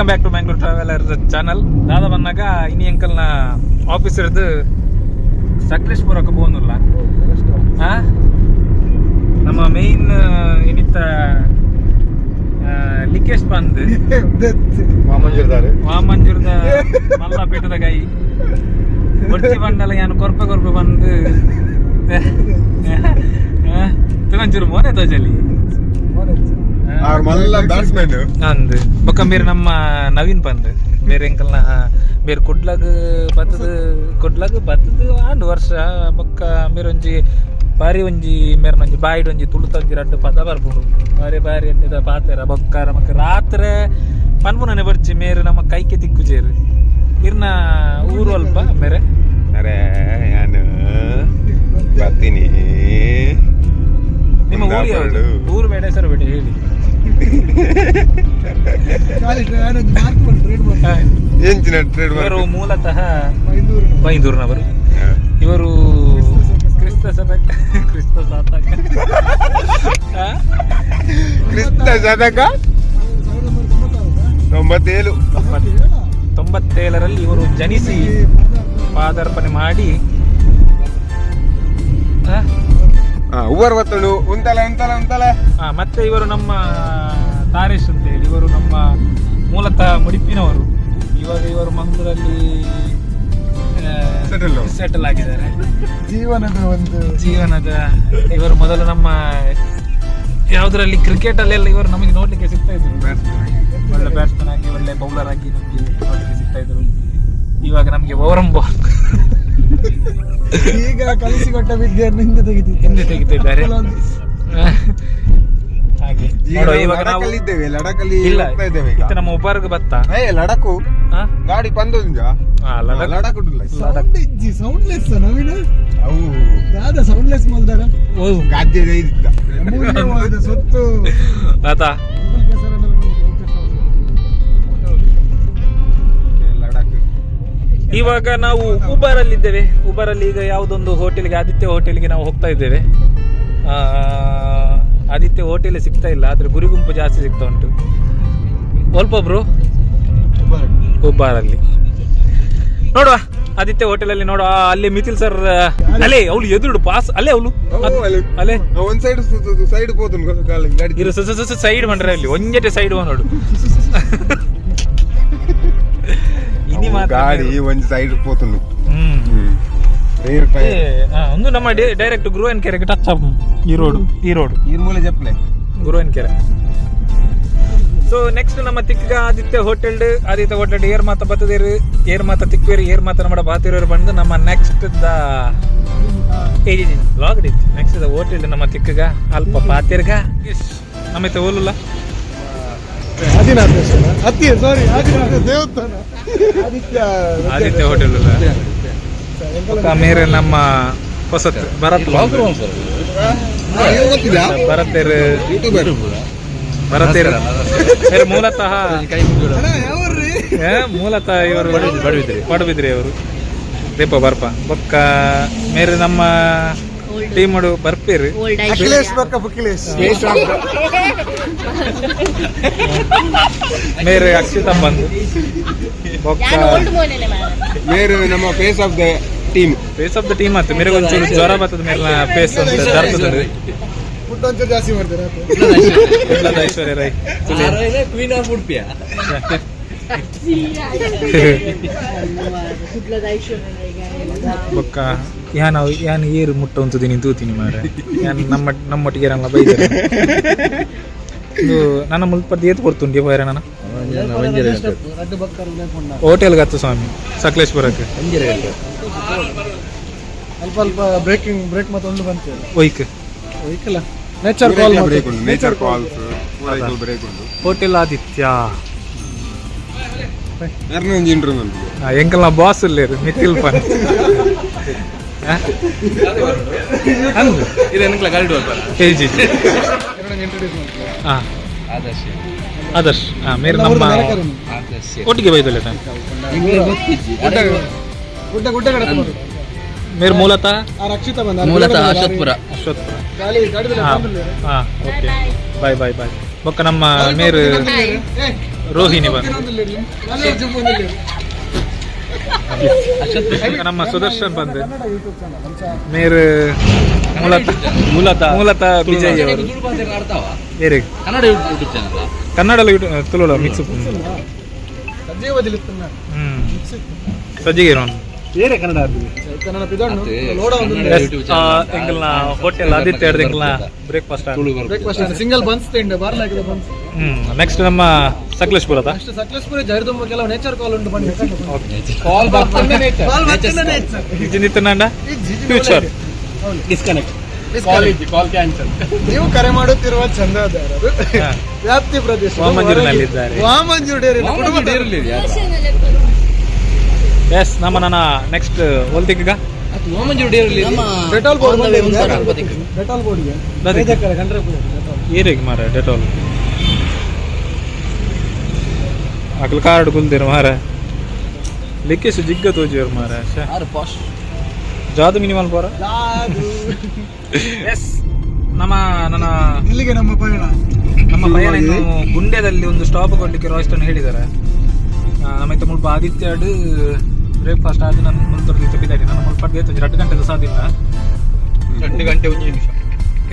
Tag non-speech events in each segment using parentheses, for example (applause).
Welcome back to Mangalore traveller channel ದಾದ ಬಂದಾಗ ಇನಿ ಅಂಕಲ್ನ ಆಫೀಸ್ ಇರೋದು ಸಕಲೇಶ್ಪುರಕ್ಕೆ ಬೋನಲ್ಲ? ನಮ್ಮ ಮೇನ್ ಏನಿತ್ತ ಲಿಕೇಶ್ ಪಂದ್ ವಾಮಂಜುರ್ದ ಮಲ್ಲ ಪೀಠದ ಕೈ ಒಟ್ಟಿ ಬಂಡಲ ಯಾನು ಕೊರ್ಪೆ ಕೊರ್ಪೆ ಬಂದು ತಗೊಂಚೂರು ಮೋನೆ ತೋಜಲ್ಲಿ. ಅಂದ್ ಬೊಕ್ಕ ಮೇರೆ ನಮ್ಮ ನವೀನ್ ಪಂದ್ ಬೇರೆ ಎಂಕಲ್ನ ಬೇರೆ ಕೊಡ್ಲಾಗ ಬತ್ತದ ಕೊಡ್ಲಾಗ ಬತ್ತದ ಆಂಡ್ ವರ್ಷ. ಬೊಕ್ಕ ಮೇರೆ ಒಂಜಿ ಬಾರಿ ಒಂಜಿ ಮೇರೆ ಒಂಜಿ ಬಾಯಿಡ್ ಒಂಜಿ ತುಳುತ ಒಂಜಿ ರಡ್ಡು ಪದ ಬರ್ಬೋದು. ಬಾರಿ ಬಾರಿ ಎಡ್ಡಿದ ಪಾತೆರ ಬೊಕ್ಕ ನಮಕ್ ರಾತ್ರೆ ಪನ್ಪುನನೆ ಬರ್ಚಿ ಮೇರೆ ನಮ್ಮ ಕೈಕೆ ತಿಕ್ಕುಜೇರು ಇರ್ನ ಊರು ಅಲ್ಪ ಮೇರೆ. ಅರೆ ನಾನು ಬರ್ತೀನಿ. ನಿಮ್ಮ ಊರು. ಊರು ಬೇಡ ಹೆಸರು ಬೇಡ ಹೇಳಿ. ಎಂಚಿನ ಟ್ರೇಡ್ ಇವರು ಮೂಲತಃ ಬೈಂದೂರಿನವರು ಇವರು ಕ್ರಿಸ್ತ ಶತಕ ಕ್ರಿಸ್ತ ಸಾತಕ ಆ? ಕ್ರಿಸ್ತ ಶತಕ ತೊಂಬತ್ತೇಳು. ತೊಂಬತ್ತೇಳರಲ್ಲಿ ಇವರು ಜನಿಸಿ ಪಾದಾರ್ಪಣೆ ಮಾಡಿ ಉವರ್ ಬತ್ತಳು ಉಂತಲ ಉಂತಲ ಉಂತಲ. ಮತ್ತೆ ಇವರು ನಮ್ಮ ತಾರೇಶ್ ಅಂತ ಹೇಳಿ ಇವರು ನಮ್ಮ ಮೂಲತಃ ಮುಡಿಪಿನವರು. ಇವಾಗ ಇವರು ಮಂಗಳೂರಲ್ಲಿ Settle. ಸೆಟಲ್ ಆಗಿದ್ದಾರೆ. ಜೀವನದ ಒಂದು ಜೀವನದ ಇವರು ಮೊದಲು ನಮ್ಮ ಯಾವುದರಲ್ಲಿ ಕ್ರಿಕೆಟ್ ಅಲ್ಲೆಲ್ಲ ಇವರು ನಮಗೆ ನೋಡ್ಲಿಕ್ಕೆ ಸಿಗ್ತಾ ಇದ್ರು. ಒಳ್ಳೆ ಬ್ಯಾಟ್ಸ್ಮನ್ ಆಗಿ ಒಳ್ಳೆ ಬೌಲರ್ ಆಗಿ ನಮಗೆ ನೋಡ್ಲಿಕ್ಕೆ ಸಿಗ್ತಾ ಇದ್ರು. ಇವಾಗ ನಮಗೆ ಓವರಂ ಬಾಲ್ ಈಗ ಕಲಿಸಿಕೊಟ್ಟ ವಿದ್ಯೆಯನ್ನು ಹಿಂದೆ ತೆಗಿತಿದ್ದಾರೆ ಹಾಗೆ. ನೋಡುವ ಈಗ ಇವಾಗ ನಾವು ಲಡಕಲ್ಲಿ ಇದ್ದೇವೆ ಲಡಾಖಲ್ಲಿ ಇಲ್ಲ ಹೋಗ್ತಾ ಇದ್ದೇವೆ ಈಗ. ಇತ್ತ ನಮ್ಮ ಉಬ್ಬರ್ಗ್ ಬತ್ತ? ಏ ಲಡಾಖು ಆ? ಗಾಡಿ ಪಂದೊಂಜ ಆ, ಲಡಕ್ ಲಡಾಖ್ ಉಂಟಲ್ಲ. ಸೌಂಡ್ ಇಜ್ಜಿ ಸೌಂಡ್ಲೆಸ್ ನವೀನ ಅವು ಯಾವ್ದ ಸೌಂಡ್ಲೆಸ್ ಮಲ್ದಾಗ ಓ. ಗಾದ್ಯ ಇದ್ದ. ಅಮೂಲ್ಯವಾದ ಸೊತ್ತು. ಆತಾ. ಇವಾಗ ನಾವು ಉಬರ್ ಅಲ್ಲಿ ಇದ್ದೇವೆ ಉಬರ್ ಅಲ್ಲಿ ಈಗ ಯಾವುದೊಂದು ಹೋಟೆಲ್ಗೆ ಆದಿತ್ಯ ಹೋಟೆಲ್ಗೆ ನಾವು ಹೋಗ್ತಾ ಇದ್ದೇವೆ. ಆ, ಆದಿತ್ಯ ಹೋಟೆಲ್ ಸಿಗ್ತಾ ಇಲ್ಲ ಆದರೆ ಗುರಿ ಗುಂಪು ಜಾಸ್ತಿ ಸಿಗ್ತಾ ಉಂಟು. ಒಲ್ಪೊಬ್ರು? ಬ್ರೋ ಉಬ್ಬಾರಲ್ಲಿ ನೋಡುವ ಆದಿತ್ಯ ಹೋಟೆಲಲ್ಲಿ ನೋಡುವ ಅಲ್ಲಿ ಮಿಥಿಲ್ ಸರ್ ಅಲ್ಲೇ ಅವಳು ಎದುರು ಪಾಸ್ ಅಲ್ಲೇ ಅವಳು. ಅಲ್ಲೇ. ಒಂದ್ ಸೈಡ್ ಸೈಡ್ ಸಸ ಸೈಡ್ ಮಾಡ್ರೆ ಅಲ್ಲಿ ಒಂಜೆ ಸೈಡ್ ನೋಡು. (laughs) (laughs) ಇನ್ನಿ ಮಾತಾಡಿ ಒಂದ್ ಸೈಡ್ ಪೋತುಂಡು ಒಂದು ನಮ್ಮ ಡೈರೆಕ್ಟ್ ಗುರುವನ್ ಕೆರೆಗೆ ಟಚ್ ಅಪ್ ಈ ರೋಡ್ ಈ ರೋಡ್ ಈ ಮೂಲೆ ಜಪ್ಲೆ ಗುರುವನ್ ಕೆರೆ ಸೊ ನೆಕ್ಸ್ಟ್ ನಮ್ಮ ತಿಕ್ಕ ಆದಿತ್ಯ ಹೋಟೆಲ್ ಆದಿತ್ಯ ಹೋಟೆಲ್ ಏರ್ ಮಾತ ಬತ್ತದೇರಿ ಏರ್ ಮಾತ ತಿಕ್ವೇರಿ ಏರ್ ಮಾತ ನಮ್ಮ ಬಾತಿರೋರು ಬಂದು ನಮ್ಮ ನೆಕ್ಸ್ಟ್ ದ ಲಾಗ್ ನೆಕ್ಸ್ಟ್ ದ ಹೋಟೆಲ್ ನಮ್ಮ ತಿಕ್ಕಗ ಅಲ್ಪ ಪಾತಿರ್ಗ ನಮ್ಮ ಇತ್ತ ಹೋಲುಲ್ಲ. ಆದಿನಾಥ ಸಾರಿ ಆದಿನಾಥ ದೇವಸ್ಥಾನ. ಆದಿತ್ಯ ಆದಿತ್ಯ ಹೋಟೆಲ್ ಮೇರೆ ನಮ್ಮ ಹೊಸತ್ ಭರತ್ ಭರತೇರ್ ಯೂಟ್ಯೂಬರ್ ಭರತೇರ್ ಮೇರೆ ಮೂಲತಃ. ಅಣ್ಣ, ಯಾವ್ರಿ ಏ, ಮೂಲತಃ ಇವರು ಪಡುಬಿದ್ರಿ ಅವರು ದೀಪ ಬರ್ಪ. ಬೊಕ್ಕ ಮೇರೆ ನಮ್ಮ ಟೀಮಡು ಬರ್ಪೀರಿ ಅಖಿಲೇಶ್ ಬಕ್ಕ ಅಖಿಲೇಶ್ ಮೇರೆ ಅಕ್ಷಿತ ಬಂದು ಮೇರೆ ಮೇರು ನಮ್ಮ face of the team face of the team ಆಯ್ತು ಮೇರೆ ಒಂಚೂರು ಜ್ವರ ಬರ್ತದ ಮೇಲೆ ಫೇಸ್ ಅಂತ ಜರ್ತದ ಫುಡ್ ಒಂಚೂರು ಜಾಸ್ತಿ ಮಾಡ್ತಾರೆ ಐಶ್ವರ್ಯ ರೈ. ಕ್ವೀನ್ ಆಫ್ ಉಡುಪಿಯ ಬೊಕ್ಕ ಯಾನ್ ಅವ್ ಯಾನ್ ಏರು ಮುಟ್ಟ ಒಂದು ನೀನು ತೂತೀನಿ ಮಾರೆ ಯಾನ್ ನಮ್ಮ ನಮ್ಮೊಟ್ಟಿಗೆ ಇರಲ್ಲ ಬೈದರೆ? ಇದು ನನ್ನ ಮುಲ್ಪದ್ದು ಏತ್ ಕೊಡ್ತುಂಡಿ ಬೈರ ನಾನು? ಹೋಟೆಲ್ ಗತ್ತು ಲೇಪುಂಡ. ಹೋಟೆಲ್ಗೆ ಹತ್ತು ಸ್ವಾಮಿ ಸಕಲೇಶ್ಪುರಕ್ಕೆ. ಅಲ್ಪ ಅಲ್ಪ ಬ್ರೇಕಿಂಗ್ ಬ್ರೇಕ್ ಮತ್ತೆ ಒಂದು ಬಂತು. ಒಯ್ಕ್ ಒಯ್ಕಲ್ಲ ನೇಚರ್ ಕಾಲ್ ಬ್ರೇಕ್ ಉಂಟು ನೇಚರ್ ಕಾಲ್ಸ್ ಬ್ರೇಕ್ ಉಂಟು. ಹೋಟೆಲ್ ಆದಿತ್ಯ. ಎಂಕಲ್ ನಾ ಬಾಸ್ ಇಲ್ಲೇರು ಮಿಥಿಲ್ ಪನ್ ಅಂದು ಇದು ಏನಕ್ಕೆ ಗಾಡಿ ಬರ್ತಾರ ಕೆ ಜಿ ಹಾಂ. ಆದರ್ಶ. ಆದರ್ಶ್. ಹಾಂ ಮೇರೆ ನಮ್ಮ ಒಟ್ಟಿಗೆ ಬೈದಲ್ಲ ಟೈಮ್ ಗುಡ್ಡ ಗುಡ್ಡ. ಮೇರೆ ಮೂಲತಃ? ಆ ರಕ್ಷಿತ ಬಂದ ಮೂಲತಃ ಅಶ್ವತ್ಪುರ ಅಶ್ವತ್ಪುರ ಹಾಂ ಓಕೆ. ಬಾಯ್ ಬಾಯ್ ಬಾಯ್. ಬೊಕ್ಕ ನಮ್ಮ ಮೇರು ರೋಹಿಣಿ ಬಂದು. ನಮ್ಮ ಸುದರ್ಶನ್ ಬಂದು. ಮೇರು ಮೂಲತಃ ಮೂಲತಃ ಮೂಲತಃ ವಿಜಯ್ ಅವರು. ಬೇರೆ ಕನ್ನಡ ಯೂಟ್ಯೂಬ್ ಚಾನಲ್ ಕನ್ನಡ ತುಳುಳ ಮಿಕ್ಸ್ ಹ್ಮ್. ಸಜ್ಜಿಗೆ ಇರೋನು. ಬೇರೆ ಕನ್ನಡ ಒಂದು ಎಂಗಲ್ನ ಹೋಟೆಲ್ ಆದಿತ್ಯ ಹಿಡ್ದು ಎಂಗಲ್ನ breakfast Tulu breakfast single buns ತಿಂಡೆ next ನಮ್ಮ ಸಕಲೇಶ್ಪುರ ಅಷ್ಟು ಸಕಲೇಶ್ಪುರ ಜೈರ್ದುಂಬ ಕೆಲವು ನೇಚರ್ ಕಾಲ್ ಉಂಟು ಬನ್ನಿ. ಕಾಲ್ ಬರ್ತದೆ ಕಾಲ್ ಬರ್ತಾನೆ nature. ಜಿಂದಿತ್ತನಂಡ ಫ್ಯೂಚರ್ ಡಿಸ್ಕನೆಕ್ಟ್ ಕಾಲ್ ಕ್ಯಾನ್ಸಲ್ ನೀವು ಕರೆ ಮಾಡುತ್ತಿರುವ ಚಂದಾದಾರರು ವ್ಯಾಪ್ತಿ ಪ್ರದೇಶ ವಾಮಂಜೂರಿನಲ್ಲಿದ್ದಾರೆ. ವಾಮಂಜೂರು ಡೇರಿ ಕುಟುಂಬ ಡೇರಿ ಎಸ್ ನಮ್ಮ ನನ್ನ ನೆಕ್ಸ್ಟ್ ಡೇರಲ್ಲಿ ಡೆಟಾಲ್ ಬೋರ್ಡ್ ಡೆಟಾಲ್ ಬೋರ್ಡ್ಗೆ ಏರಿಗೆ ಮಾರ ಡೆಟೋಲ್ ಅಕ್ಲ ಕಾರ್ಡ್ ಕುಲ್ದಿರು ಮಾರ ಲಿಕ್ಕಿಸು ಜಿಗ್ಗ ತೋಜಿಯರ್ ಮಾರ ಜಾದು ಮಿನಿಮಲ್ ಪೋರ ಎಸ್ (laughs) ನಮ್ಮ ನನ್ನ ಇಲ್ಲಿಗೆ ನಮ್ಮ ಪಯಣ. ನಮ್ಮ ಪಯಣ ಇನ್ನು ಗುಂಡ್ಯದಲ್ಲಿ ಒಂದು ಸ್ಟಾಪ್ ಕೊಡ್ಲಿಕ್ಕೆ ರಾಯ್ಸ್ಟನ್ ಹೇಳಿದ್ದಾರೆ ನಮ್ಮ ಇತ್ತ ಮುಲ್ಪ ಆದಿತ್ಯಡ್ ಬ್ರೇಕ್ಫಾಸ್ಟ್ ಆದ ನಾನು ಮುಲ್ತೊರ್ದು ತಪ್ಪಿದ್ದಾಡಿ ನಾನು ಮುಲ್ಪ ದೇತ ಎರಡು ಗಂಟೆದು ಸಾಧ್ಯ ಎರಡು ಗಂಟೆ ಒಂದು ನಿಮಿಷ.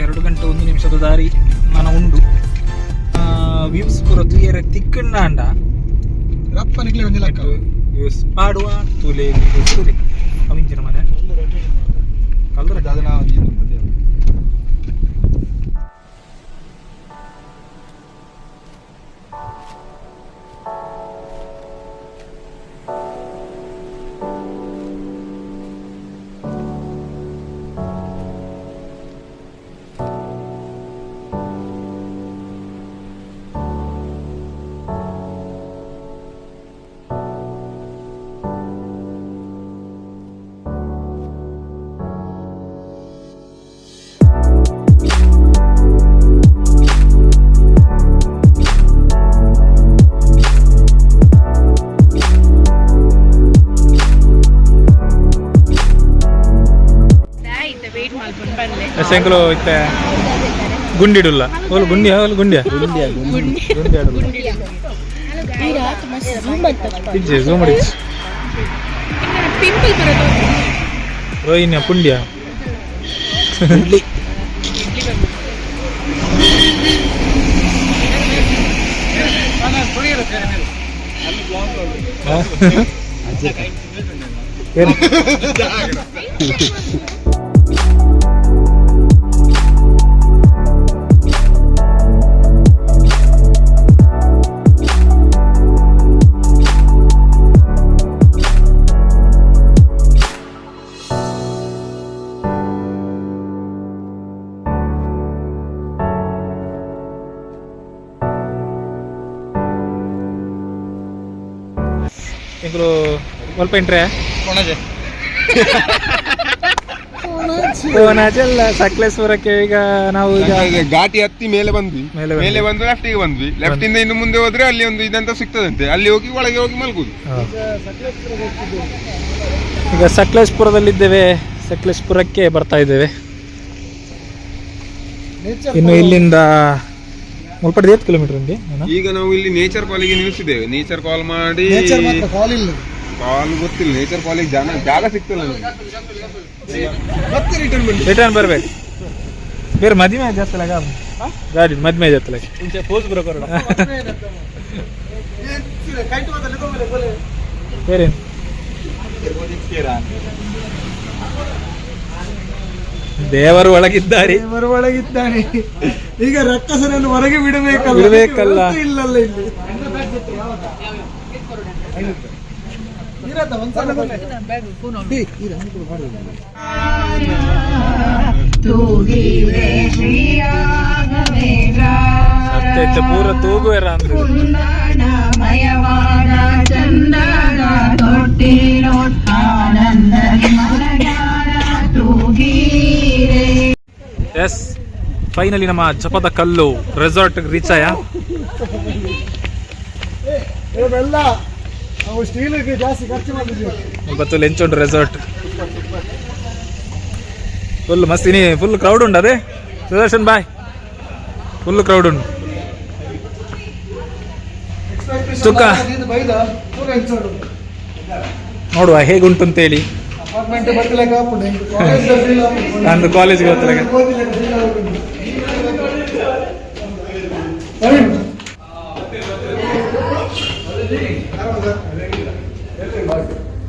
ಎರಡು ಗಂಟೆ ಒಂದು ನಿಮಿಷದ ದಾರಿ ನಾನು ಉಂಡು. ವ್ಯೂಸ್ ಪೂರ ತುಯರೆ ತಿಕ್ಕಣ್ಣಾಂಡ ರಪ್ಪನಿಗೆ ಒಂದಿಲ್ಲ ವ್ಯೂಸ್ ಪಾಡುವ ತುಲೆ ತುಲೆ. ಅವಿಂಚಿನ ಮನೆ. ಕಲ್ದ್ರ ಆಯ್ತು ಎಸೆಂಕಲು ಇತ್ತೆ. ಗುಂಡಿಡುಲ್ಲ. ಓಲ್ ಗುಂಡಿ ಓಲ್ ಗುಂಡಿಯ ಇಜ್ಜೆ ಝೂಮ್ ಮಾಡಿ ರೋಹಿಣಿಯ ಪುಂಡ್ಯ? ಏನು? (laughs) (laughs) ಸಕಲೇಶ್ವರಕ್ಕೆ ಈಗ ನಾವು ಈಗ ಘಾಟಿ ಹತ್ತಿ ಮೇಲೆ ಬಂದ್ವಿ. ಮೇಲೆ ಬಂದ್ವಿ. ಮೇಲೆ ಬಂದು ಲೆಫ್ಟಿಗೆ ಬಂದ್ವಿ. ಲೆಫ್ಟ್ ಇಂದ ಇನ್ನು ಮುಂದೆ ಹೋದ್ರೆ ಅಲ್ಲಿ ಒಂದು ಇದಂತ ಸಿಗ್ತದಂತೆ. ಅಲ್ಲಿ ಹೋಗಿ ಒಳಗೆ ಹೋಗಿ ಮಲ್ಗುದು. ಈಗ ಈಗ ಸಕಲೇಶ್ಪುರದಲ್ಲಿದ್ದೇವೆ. ಸಕಲೇಶ್ಪುರಕ್ಕೆ ಬರ್ತಾ ಇದ್ದೇವೆ. ಇನ್ನು ಇಲ್ಲಿಂದ ಮುಲ್ಪಡಿ ಎಷ್ಟು ಕಿಲೋಮೀಟರ್ ಈಗ ನಾವು ಇಲ್ಲಿ ನೇಚರ್ ಕಾಲಿಗೆ ನಿಲ್ಲಿಸಿದ್ದೇವೆ. ನೇಚರ್ ಕಾಲ್ ಮಾಡಿ ನೇಚರ್ ಮಾತ್ರ ಕಾಲ್ ಇಲ್ಲ. ಕಾಲ್ ಗೊತ್ತಿಲ್ಲ ನೇಚರ್ ಕಾಲೇಜ್ ಜನ ಜಾಗ ಸಿಗ್ತಿಲ್ಲ ನಮ್ಗೆ. ಮತ್ತೆ ರಿಟರ್ನ್ ಬಂದು ರಿಟರ್ನ್ ಬರ್ಬೇಕು. ಬೇರೆ ಮದುವೆ ಜಾತ್ಲಾಗ ಗಾಡಿ ಮದ್ಮೆ ಜಾತ್ಲಾಗ (laughs) ಬೇರೆ ದೇವರು ಒಳಗಿದ್ದಾರೆ. ದೇವರು ಒಳಗಿದ್ದಾನೆ. ಈಗ ರಕ್ಕಸನನ್ನು ಹೊರಗೆ ಬಿಡಬೇಕಲ್ಲ. ಬಿಡಬೇಕಲ್ಲ. ಇಲ್ಲಲ್ಲ ಇಲ್ಲಿ. ಇರತ್ತ, ಒಂದ್ಸಲ ಬನ್ನಿ. ಏ, ಈ ರಂಗು ಕೂಡ ಬಾರ್ದು. ಸತ್ಯ ಪೂರ ತೂಗುವೆರ ಅಂದ್ರೆ ಮಯವಾದ ಚಂದದ ತೊಟ್ಟಿಲೋ ಆನಂದ ಮನಗಾರ ತೂಗೀರೆ ಎಸ್ ಫೈನಲಿ ನಮ್ಮ ಜಪದ ಕಲ್ಲು ರೆಸಾರ್ಟ್ ರೀಚ್ ಆಯ ಇವೆಲ್ಲ ನಾವು ಸ್ಟೀಲಿಗೆ ಜಾಸ್ತಿ ಖರ್ಚು ಮಾಡಿದ್ವಿ ಇವತ್ತು ಲೆಂಚುಂಡು ರೆಸಾರ್ಟ್ ಫುಲ್ ಮಸ್ತ್ ಇನಿ ಫುಲ್ ಕ್ರೌಡ್ ಉಂಡು ಅದೇ? ಸುದರ್ಶನ್ ಬಾಯ್ ಫುಲ್ ಕ್ರೌಡ್ ಉಂಟು. ಸುಖ ನೋಡುವ ಹೇಗುಂಟು ಅಂತೇಳಿ ನಂದು ಕಾಲೇಜ್ಗೆ ಹೋಗ್ತಾರೆ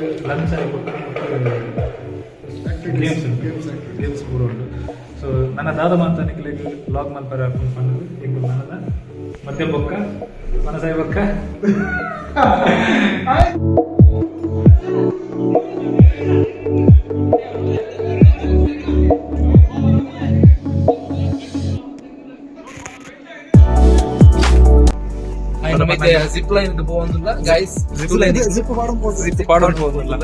ನೆಕ್ಸ್ಟ್ ನಮಕ್ ಲಂಚ್ ಗೇಮ್ಸ್ ಗೇಮ್ಸ್ ಪೂರ ಉಂಟು ಸೊ ನನ್ನ ದಾದ ಮಾತ ನಿಕ್ಲಿಗೆ ಬ್ಲಾಗ್ ಮಲ್ಪರ ಪಂಡು ಎಂಕು ಮನದ ಮಧ್ಯ ಬೊಕ್ಕ ಮನಸಾಯಿ ಬೊಕ್ಕ ಮತ್ತೆ ಜಿಪ್ ಲೈನ್ போகுதுல ಗಾಯ್ಸ್ ಜಿಪ್ ಲೈನ್ ಜಿಪ್ பாடம் போகுது ಜಿಪ್ பாடம் போகுதுல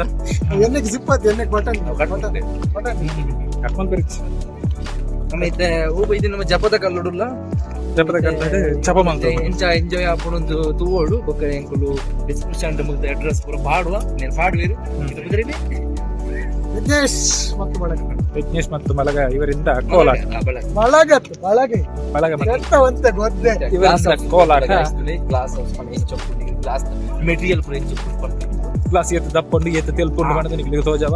என்னைக்கு ಜಿಪ್ அது என்னைக்கு பட்டன் பட்டன் பட்டன் கட்மன் பெருச்சு ಜಪದ ಕಲ್ಲುಡುಲ್ಲ. ಜಪದ ಕಲ್ಲಡೆ ಚಪ ಮಂತ ಎಂಜಾಯ್ ಎಂಜಾಯ್ ಆಪುನೊಂದು ತೂವೋಡು. ಬೊಕ್ಕ ಎಂಕುಲು ಡಿಸ್ಕ್ರಿಪ್ಷನ್ ನಮಗೆ ಅಡ್ರೆಸ್ ಪೂರ ವಿಘ್ನೇಶ್ ಮತ್ತು ಬಳಗ. ವಿಘ್ನೇಶ್ ಮತ್ತು ಮಲಗ ಇವರಿಂದ ಕೋಲಾಟ. ಬಳಗತ್ತು ಬಳಗೆ ಮಲಗ ಮತ್ತು. ಎತ್ತವಂತೆ ಗೊದ್ದೆ ಇವರಿಂದ ಕೋಲಾಟ. ಗ್ಲಾಸ್ ಗ್ಲಾಸ್ ಮೆಟೀರಿಯಲ್ ಪೂರ ಎಂಚು ಗ್ಲಾಸ್ ಎತ್ತು ದಪ್ಪಂಡು ಎತ್ತು ತೆಲ್ಪುಂಡು ಮಾಡಿದ ನಿಮಗೆ ತೋಜವ?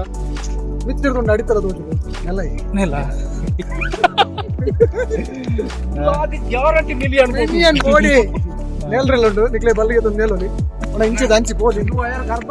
ಬಿತ್ತಿರ್ಕೊಂಡು ನಡೀತಾರ ತೋಜು. ಎಲ್ಲ ಇಲ್ಲ ಗ್ಯಾರಂಟಿ ಮಿಲಿಯನ್ ಮಿಲಿಯನ್ ಕೋಡಿ. ನೆಲ್ರೆಲ್ಲ ಉಂಟು. ನಿಕ್ಲೆ ಬಲ್ಲಿಗೆ ತಂದು ನೆಲೋಲಿ ಒಣ ಇಂಚೆ ಹಂಚಿ ಪೋಲಿ ಗರ್ಭ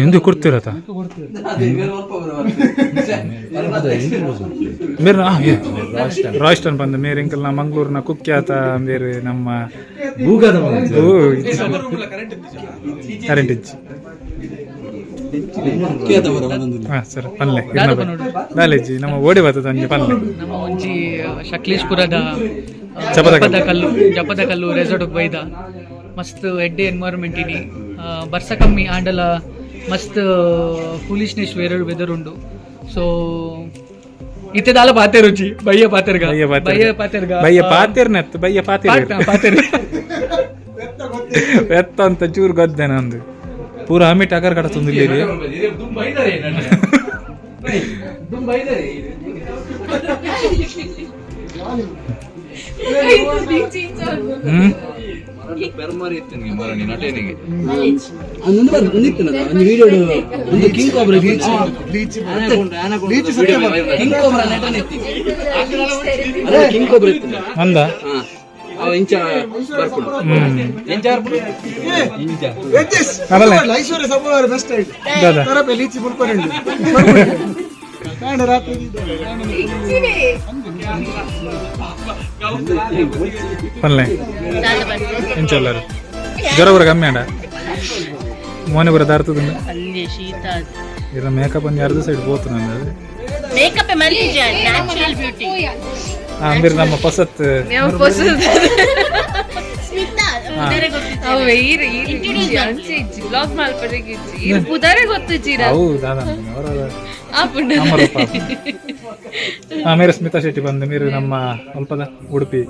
ಎಂದು ಕೊಡ್ತಿರತ್ತ ಮೇರೆ ರಾಯ್ಸ್ಟನ್ ಬಂದ ಮೇರೆ ಎಂಕಲ್ ನಾ ಮಂಗ್ಳೂರ್ನ ಕುಖ್ಯಾತ ಮೇರೆ ನಮ್ಮ. ಕರೆಂಟ್ ಇಜ್ಜಿ ಹಾ ಸರ್ ಪಲ್ಲೆ ನಾಲೆಜ್ಜಿ ನಮ್ಮ ಓಡಿ ಬರ್ತದೆ ಅಂಜಿ ಪಲ್ಲೆ. ನಮ್ಮ ಒಂಜಿ ಶಕ್ಲೇಶ್ಪುರದ ಜಪದ ಕಲ್ಲು. ಜಪದ ಕಲ್ಲು ರೆಸಾರ್ಟ್ ಬೈದ. ಮಸ್ತ್ ಎಡ್ಡೆ ಎನ್ವೈರ್ಮೆಂಟ್ ಇನಿ ಬರ್ಸ ಕಮ್ಮಿ ಆಂಡಲ ಮಸ್ತ್ ಫುಲಿಶ್ನೆಸ್ ವೇರಡು ವೆದರ್ ಉಂಡು. ಸೊ ಇತ್ತೆದಾಲ ಪಾತೆ ರುಚಿ ಬಯ್ಯ ಪಾತೆರ್ಗ. ಬಯ್ಯ ಪಾತೆರ್ಗ. ಬಯ್ಯ ಪಾತೆರ್ ಬಯ್ಯ ಪಾತಿರ್ನೆತ್ ಬಯ್ಯ ಪಾತೆರ್. ಪಾತೆರ್. ಎತ್ತ (laughs) ಅಂತ ಚೂರು ಗದ್ದೆ ನಂದು. ಪೂರ ಹಮಿಟ್ ಅಗರ್ ಕಡ ತುಂದಿಲ್ಲಿ ಹ್ಮ್? ಬೆರ್ಮರಿ ಕಿಂಗ್ ಸತ್ಯ ಕಿಂಗ್ ಕೋಬ್ರಾ ನಟನೆ ಕಿಂಗ್ ಕೋಬ್ರಾ ಅಂದ ಇಂಚ ಬರ್ಕೊಂಡು (laughs) ಜ್ವರ ಬರ ಕಮ್ಮಿ ಅಂಡ ಮೋನೆ ಅಲ್ಲಿ ಶೀತ ಇರ ಮೇಕಪ್ ಅಂದ್ರೆ ಎರಡು ಸೈಡ್ ಹೋತು ನ್ಯಾಚುರಲ್ ಬ್ಯೂಟಿ ಆ ಅಂಬಿರ್ ನಮ್ಮ ಪಸತ್. ಬ್ಲಾಗ್ ಪುದರೆ ಗೊತ್ತಿಜ್ಜಿರ ಅವು ಆಮೇಲೆ ಸ್ಮಿತಾ ಶೆಟ್ಟಿ ಬಂದು మీరు ನಮ್ಮ ಅಲ್ಪದ ಉಡುಪಿ.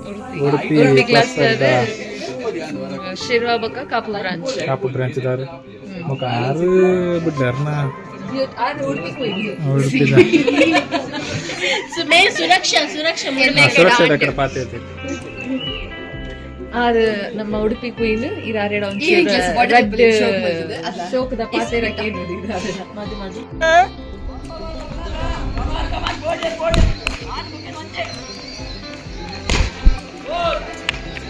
ಉಡುಪಿ. ಕಾಪು ಬ್ರಾಂಚ್ ದಾರು ಮುಖ ಆರು ಸುಮೇ ಸುರಕ್ಷಾ ನಮ್ಮ ಉಡುಪಿ ಕ್ವೀನ್ ಇರಾರೇಡ ಒಂದು ಶೋಕದ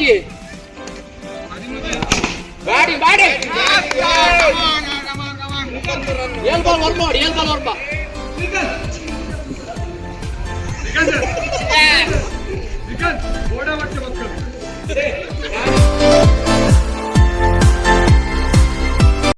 ಬಾಬಾಜಿ ಗಾಡಿ ಗಾಡಿ ಎಲ್ಬಲ್ ವರ್ಕ್ ಮಾಡಿ ಎಲ್ಬಲ್ ವರ್ಕ್